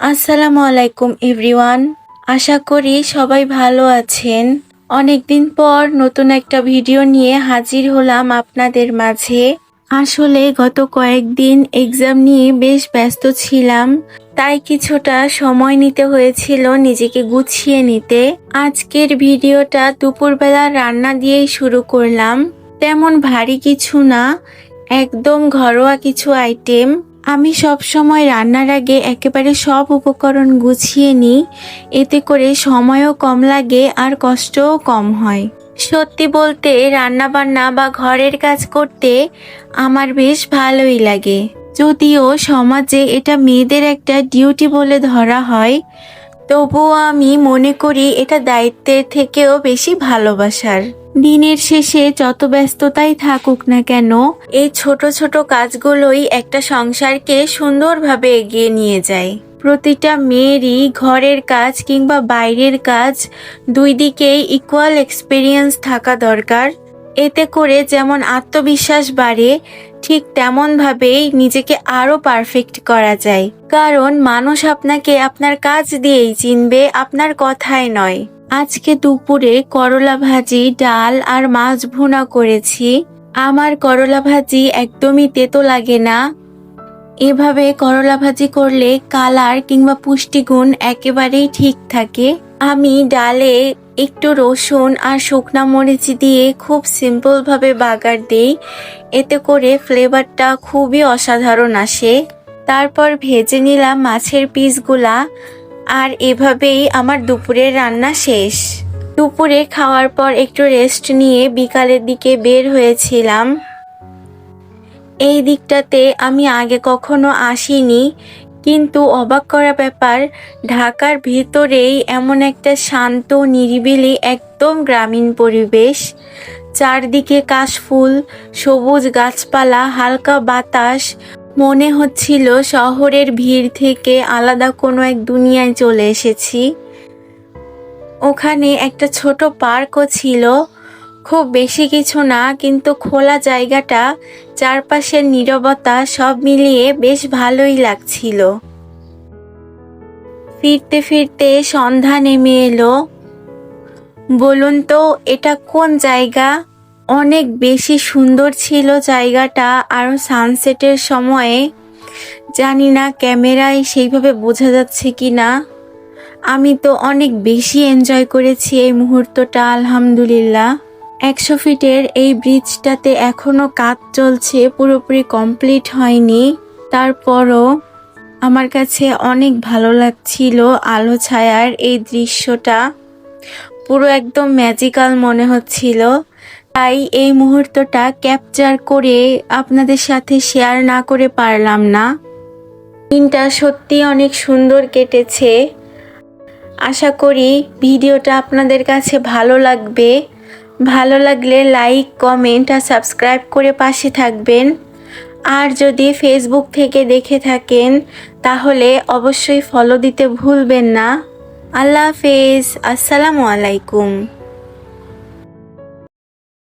আসসালামু আলাইকুম, এভরিওয়ান। আশা করি সবাই ভালো আছেন। অনেকদিন পর নতুন একটা ভিডিও নিয়ে হাজির হলাম আপনাদের মাঝে। আসলে গত কয়েকদিন এক্সাম নিয়ে বেশ ব্যস্ত ছিলাম, তাই কিছুটা সময় নিতে হয়েছিল নিজেকে গুছিয়ে নিতে। আজকের ভিডিওটা দুপুরবেলা রান্না দিয়েই শুরু করলাম। তেমন ভারী কিছু না, একদম ঘরোয়া কিছু আইটেম আমি সব সময় রান্নার আগে একেবারে সব উপকরণ গুছিয়ে নিই। এতে করে সময়ও কম লাগে আর কষ্টও কম হয়। সত্যি বলতে রান্না বান্না বা ঘরের কাজ করতে আমার বেশ ভালোই লাগে। যদিও সমাজে এটা মেয়েদের একটা ডিউটি বলে ধরা হয়। তবুও আমি মনে করি এটা দায়িত্বের থেকেও বেশি ভালোবাসার। দিনের শেষে যত ব্যস্ততাই থাকুক না কেন, এই ছোট ছোট কাজগুলোই একটা সংসারকে সুন্দরভাবে এগিয়ে নিয়ে যায়। প্রতিটা মেয়েরই ঘরের কাজ কিংবা বাইরের কাজ দুই দিকেই ইকুয়াল এক্সপিরিয়েন্স থাকা দরকার। এতে করে যেমন আত্মবিশ্বাস বাড়ে, ঠিক তেমনভাবেই নিজেকে আরও পারফেক্ট করা যায়। কারণ মানুষ আপনাকে আপনার কাজ দিয়েই চিনবে, আপনার কথায় নয়। আজকে দুপুরে করলা ভাজি, ডাল আর মাছ ভুনা করেছি। আমার করলা ভাজি একদমই তেতো লাগে না। এভাবে করলা ভাজি করলে কালার কিংবা পুষ্টিগুণ একেবারেই ঠিক থাকে। আমি ডালে একটু রসুন আর শুকনা মরিচ দিয়ে খুব সিম্পলভাবে বাগার দিই। এতে করে ফ্লেভারটা খুবই অসাধারণ আসে। তারপর ভেজে নিলাম মাছের পিসগুলা আর এভাবেই আমার দুপুরের রান্না শেষ। দুপুরে খাওয়ার পর একটু রেস্ট নিয়ে বিকালের দিকে বের হয়েছিলাম। এই দিকটাতে আমি আগে কখনো আসিনি। কিন্তু অবাক করা ব্যাপার, ঢাকার ভেতরেই এমন একটা শান্ত, নিরিবিলি, একদম গ্রামীণ পরিবেশ। চারদিকে কাশফুল, সবুজ গাছপালা, হালকা বাতাস। মনে হচ্ছিল শহরের ভিড় থেকে আলাদা কোনো এক দুনিয়ায় চলে এসেছি। ওখানে একটা ছোট পার্কও ছিল। খুব বেশি কিছু না, কিন্তু খোলা জায়গাটা, চারপাশের নীরবতা সব মিলিয়ে বেশ ভালোই লাগছিল। ফিরতে ফিরতে সন্ধ্যা নেমে এলো। বলুন তো, এটা কোন জায়গা? অনেক বেশি সুন্দর ছিল জায়গাটা আর সানসেটের সময়ে। জানি না ক্যামেরায় সেইভাবে বোঝা যাচ্ছে কি না আমি তো অনেক বেশি এনজয় করেছি এই মুহূর্তটা, আলহামদুলিল্লাহ। একশো ফিটের এই ব্রিজটাতে এখনও কাজ চলছে, পুরোপুরি কমপ্লিট হয়নি। তারপরও আমার কাছে অনেক ভালো লাগছিল আলো ছায়ার এই দৃশ্যটা। পুরো একদম ম্যাজিক্যাল মনে হচ্ছিল। তাই এই মুহূর্তটা ক্যাপচার করে আপনাদের সাথে শেয়ার না করে পারলাম না। দিনটা সত্যি অনেক সুন্দর কেটেছে। আশা করি ভিডিওটা আপনাদের কাছে ভালো লাগবে। ভালো লাগলে লাইক, কমেন্ট আর সাবস্ক্রাইব করে পাশে থাকবেন। আর যদি ফেসবুক থেকে দেখে থাকেন, তাহলে অবশ্যই ফলো দিতে ভুলবেন না। আল্লাহ হাফেজ। আসসালামু আলাইকুম।